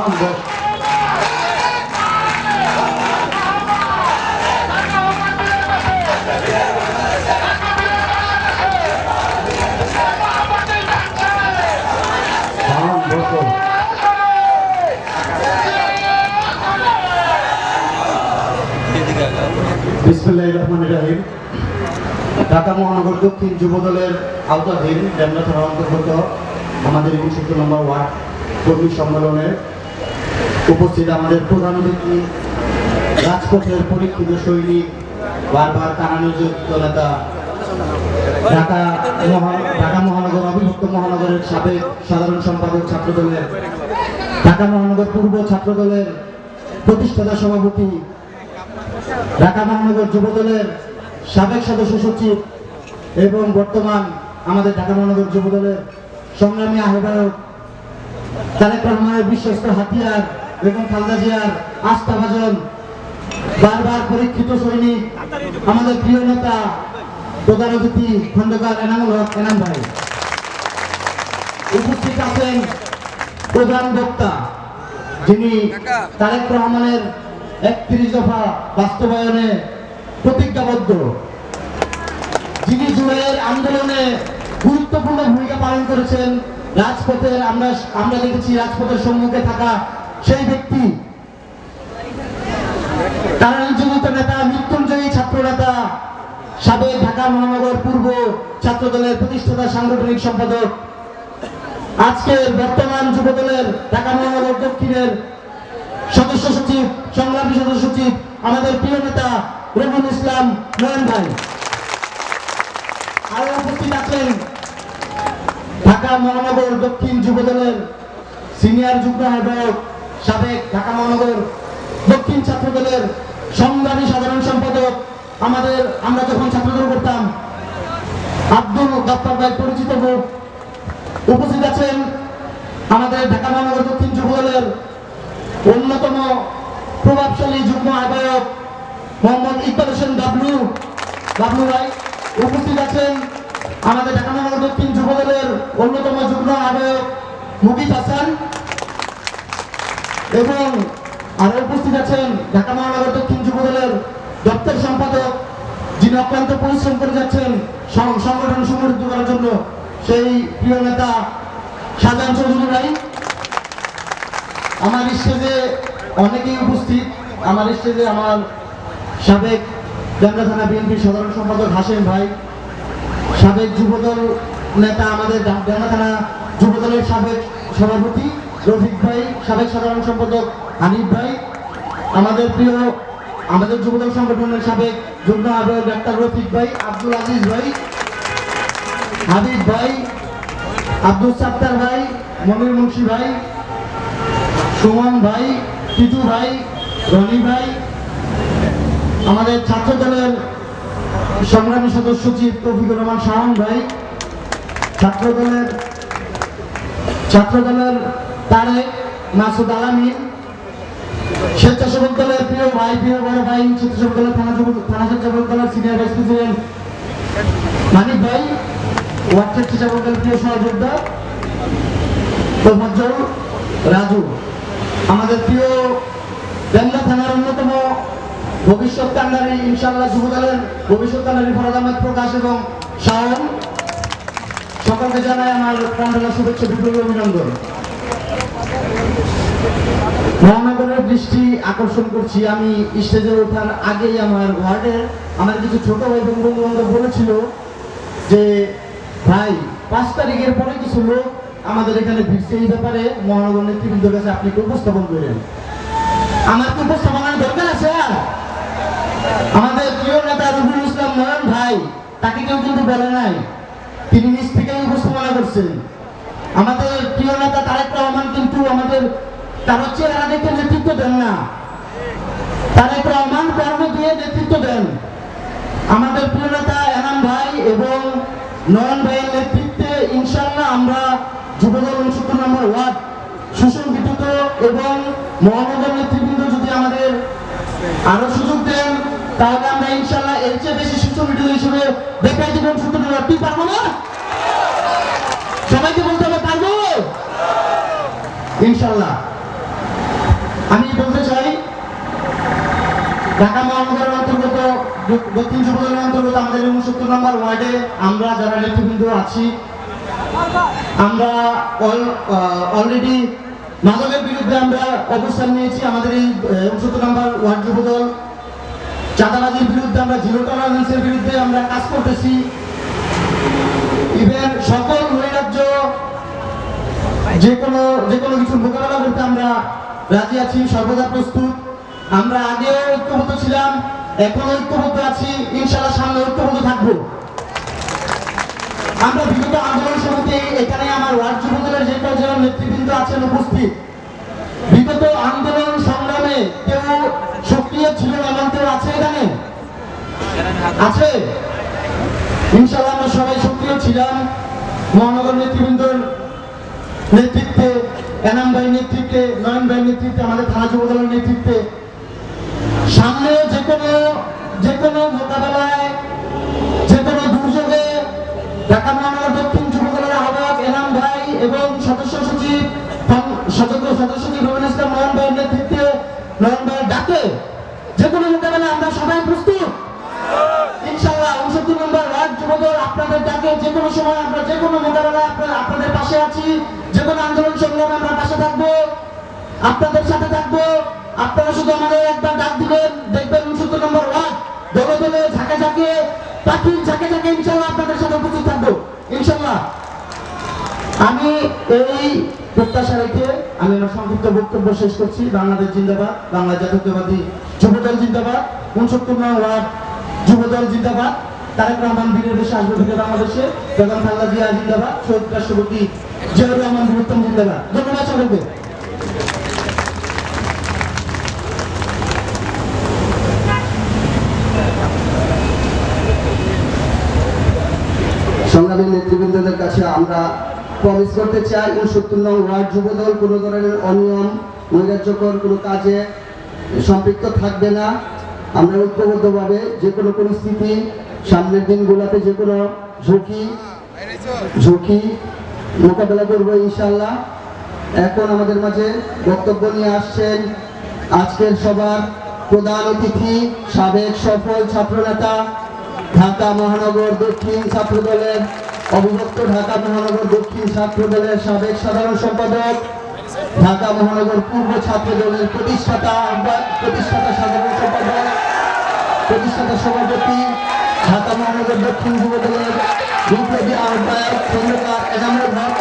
ঘোষ বিসমুল্লাহ ঢাকা মহানগর দক্ষিণ যুব দলের আওতাধীন ডেমরা থানা অন্তর্গত আমাদের একষট্টি নম্বর ওয়ার্ড কর্মী সম্মেলনে উপস্থিত আমাদের প্রধান রাজপথের পরীক্ষিত সৈনিক, বারবার কানানুযুক্ত নেতা ঢাকা মহা- ঢাকা মহানগর, অবিভক্ত মহানগরের সাবেক সাধারণ সম্পাদক ছাত্র দলের ঢাকা মহানগর পূর্ব ছাত্র দলের প্রতিষ্ঠাতা সভাপতি, ঢাকা মহানগর যুব দলের সাবেক সদস্য সচিব এবং বর্তমান আমাদের ঢাকা মহানগর যুব দলের সংগ্রামী আহ্বায়ক তারেক রহমানের বিশ্বস্ত হাতিয়ার এবং খালদা জিয়ার আস্থাভাজন বারবার পরীক্ষিত সৈনিক, আমাদের প্রিয় নেতা, প্রধান অতিথি, খন্দকার এনামুল হক এনাম ভাই। উপস্থিত আছেন প্রধান বক্তা, যিনি তারেক রহমানের একত্রিশ দফা বাস্তবায়নে প্রতিজ্ঞাবদ্ধ। যিনি জুড়ের আন্দোলনে গুরুত্বপূর্ণ ভূমিকা পালন করেছেন, রাজপথের আমরা আমরা দেখেছি রাজপথের সম্মুখে থাকা সেই ব্যক্তি নেতা, মৃত্যুঞ্জয়ী ছাত্র নেতা সাবেক ঢাকা মহানগর পূর্ব ছাত্র দলের প্রতিষ্ঠাতা, সাংগঠনিক সম্পাদক বর্তমান যুব দলের ঢাকা মহানগর দক্ষিণের সদস্য সচিব, সংগ্রামী সদস্য সচিব, আমাদের প্রিয় নেতা রবিউল ইসলাম নয়ন ভাই। আরও উপস্থিত আছেন ঢাকা মহানগর দক্ষিণ যুব দলের সিনিয়র যুগ্ম আহ্বায়ক সাবেক ঢাকা মহানগর দক্ষিণ ছাত্র দলের সংগ্রামী সাধারণ সম্পাদক আমাদের, আমরা যখন ছাত্রদল করতাম, আব্দুল গাফার ভাই পরিচিত মুখ উপস্থিত আছেন আমাদের ঢাকা মহানগর দক্ষিণ যুব দলের অন্যতম প্রভাবশালী যুগ্ম আহ্বায়ক মোহাম্মদ ইকবাল হোসেন ডাবলু ডাবলু ভাই উপস্থিত আছেন আমাদের ঢাকা মহানগর দক্ষিণ যুব দলের অন্যতম যুগ্ম আহ্বায়ক মুকিত হাসান। এবং আরও উপস্থিত আছেন ঢাকা মহানগর দক্ষিণ যুব দলের দপ্তর সম্পাদক, যিনি অক্লান্ত পরিশ্রম করে যাচ্ছেন সংগঠন সংগঠিত করার জন্য, সেই প্রিয় নেতা সাজান চৌধুরী ভাই। আমার স্টেজে অনেকেই উপস্থিত। আমার স্টেজে আমার সাবেক জামরা থানা বিএনপির সাধারণ সম্পাদক হাসেম ভাই, সাবেক যুবদল নেতা আমাদের জামরা থানা যুবদলের সাবেক সভাপতি রফিক ভাই, সাবেক সাধারণ সম্পাদক হানিফ ভাই, আমাদের প্রিয়, আমাদের যুবদল সংগঠনের সাবেক যুগ্ম আহ্বায়ক ডাক্তার রফিক ভাই, আব্দুল আজিজ ভাই, হাবিব ভাই, আব্দুল সাত্তার ভাই, মনির মুন্সি ভাই, সুমন ভাই টিটু ভাই, রনি ভাই, আমাদের ছাত্র দলের সংগ্রামী সদস্য সচিব তৌফিকুর রহমান শাহন ভাই, ছাত্র দলের ছাত্র দলের তারেক মাসুদ স্বেচ্ছাসেবক দলের প্রিয় ভাই, প্রিয় বড় ভাই স্বেচ্ছাসেবক দলের থানা থানা স্বেচ্ছাসেবক দলের সিনিয়র মানিক ভাই, ওয়ার্ড স্বেচ্ছাসেবক দলের প্রিয় সহযোদ্ধা তোফাজ্জল রাজু। আমাদের প্রিয় বেঙ্গা থানার অন্যতম ভবিষ্যৎ কান্ডারি, ইনশাআল্লাহ যুব দলের ভবিষ্যৎ কান্ডারি ফরাদ আহমেদ প্রকাশ এবং শাওন। সকলকে জানাই আমার প্রাণঢালা শুভেচ্ছা, বিপ্লবী অভিনন্দন। মহানগরের দৃষ্টি আকর্ষণ করছি। আমি স্টেজে ওঠার আগেই আমার ওয়ার্ডের আমার কিছু ছোট ভাই বন্ধু বান্ধব বলেছিল যে, ভাই, পাঁচ তারিখের পরে কিছু লোক আমাদের এখানে ভিড়ছে। এই ব্যাপারে মহানগর নেতৃবৃন্দের কাছে আপনি কি উপস্থাপন করেন। আমার কি উপস্থাপনার দরকার আছে? আর আমাদের প্রিয় নেতা রবিউল ইসলাম নয়ন ভাই, তাকে কেউ কিন্তু বলে নাই। তিনি নিজ থেকেই উপস্থাপনা করছেন। আমাদের প্রিয় নেতা তারেক রহমান কিন্তু আমাদের তার চেহারা দেখে নেতৃত্ব দেন না। তারেক রহমান কর্ম দিয়ে নেতৃত্ব দেন। আমাদের প্রিয় নেতা এনাম ভাই এবং নয়ন ভাইয়ের নেতৃত্বে ইনশাল্লাহ আমরা যুবদল উনসত্তর নম্বর ওয়ার্ড সুসংগঠিত এবং মহানগর নেতৃবৃন্দ যদি আমাদের আরও সুযোগ দেন, তাহলে আমরা ইনশাল্লাহ এর চেয়ে বেশি সুসংগঠিত হিসেবে দেখাই দেবেন সত্তর নম্বর পারব না? সবাইকে বলতে হবে পারব? ইনশাল্লাহ ঢাকা মহানগরের অন্তর্গত দক্ষিণ যুবদলের অন্তর্গত আমাদের উনসত্তর নম্বর ওয়ার্ডে আমরা যারা নেতৃবৃন্দ আছি, আমরা অলরেডি মাদকের বিরুদ্ধে আমরা অবস্থান নিয়েছি আমাদের এই উনসত্তর নম্বর ওয়ার্ড যুবদল। চাঁদাবাজির বিরুদ্ধে আমরা জিরো টলারেন্সের বিরুদ্ধে আমরা কাজ করতেছি। ইভেন সকল নৈরাজ্য, যে কোনো যে কোনো কিছু মোকাবেলা করতে আমরা রাজি আছি, সর্বদা প্রস্তুত। আমরা আগে ঐক্যবদ্ধ ছিলাম, এখন ঐক্যবদ্ধ আছি ইনশাল্লাহ সামনে ঐক্যবদ্ধ থাকব। আমরা বিগত আন্দোলন সমিতি এখানে আমার ওয়ার্ড যুবদলের যে কজন নেতৃবৃন্দ আছেন উপস্থিত, বিগত আন্দোলন সংগ্রামে কেউ সক্রিয় ছিল এমন কেউ আছে এখানে? আছে? ইনশাল্লাহ আমরা সবাই সক্রিয় ছিলাম। মহানগর নেতৃবৃন্দর নেতৃত্বে, এনাম ভাইয়ের নেতৃত্বে, নয়ন ভাইয়ের নেতৃত্বে, আমাদের থানা যুবদলের নেতৃত্বে সামনে যে কোনো যে কোনো মোকাবেলায়, যে কোনো দুর্যোগে ঢাকা মহানগর দক্ষিণ যুবদলের আহ্বায়ক এনাম ভাই এবং সদস্য সচিব সদস্য সদস্য সচিব রবিন ইসলাম, নয়ন ভাইয়ের নেতৃত্বে নয়ন ভাইয়ের ডাকে। যে কোনো মোকাবেলায় আমরা সবাই প্রস্তুত। ইনশাআল্লাহ উনসত্তর নম্বর ওয়ার্ড যুবদল আপনাদের ডাকে। যে কোনো সময় আমরা যে কোনো মোকাবেলায় আপনারা, আপনাদের পাশে আছি। যে কোনো আন্দোলন সংগ্রামে আমরা পাশে থাকব। আপনাদের সাথে থাকব। আপনারা শুধু আমাদের একবার ডাক দিবেন, দেখবেন উনসত্তর নম্বর ওয়ার্ড। দলে দলে ঝাঁকে ঝাঁকে পাখির ঝাঁকে ঝাঁকে ইনশাআল্লাহ আপনাদের সাথে উপস্থিত থাকব। ইনশাআল্লাহ আমি এই প্রত্যাশা রেখে আমি আমার সংক্ষিপ্ত বক্তব্য শেষ করছি। বাংলাদেশ জিন্দাবাদ বাংলা জাতীয়তাবাদী যুবদল জিন্দাবাদ, উনসত্তর নং ওয়ার্ড যুবদল জিন্দাবাদ। তারেক রহমান বীরের দেশে আসবে থেকে বাংলাদেশে। বেগম খালেদা জিয়া জিন্দাবাদ, শহীদ রাষ্ট্রপতি জিয়াউর রহমান বীরুত্তম জিন্দাবাদ। ধন্যবাদ সকলকে সংগ্রামী নেতৃবৃন্দদের কাছে আমরা প্রমিস করতে চাই উনসত্তর নং ওয়ার্ড যুবদল কোনো ধরনের অনিয়ম, নৈরাজ্যকর কোনো কাজে সম্পৃক্ত থাকবে না। আমরা ঐক্যবদ্ধভাবে যে কোনো পরিস্থিতি, সামনের দিনগুলোতে যে কোনো ঝুঁকি ঝুঁকি মোকাবেলা করব ইনশাল্লাহ এখন আমাদের মাঝে বক্তব্য নিয়ে আসছেন আজকের সবার প্রধান অতিথি, সাবেক সফল ছাত্রনেতা, ঢাকা মহানগর দক্ষিণ ছাত্র দলের অবিভক্ত ঢাকা মহানগর দক্ষিণ ছাত্র দলের সাবেক সাধারণ সম্পাদক, ঢাকা মহানগর পূর্ব ছাত্র দলের প্রতিষ্ঠাতা প্রতিষ্ঠাতা সাধারণ সম্পাদক, প্রতিষ্ঠাতা সভাপতি, ঢাকা মহানগর দক্ষিণ যুব দলের বিপ্লবী আহ্বায়ক, খন্দকার এনামুল হক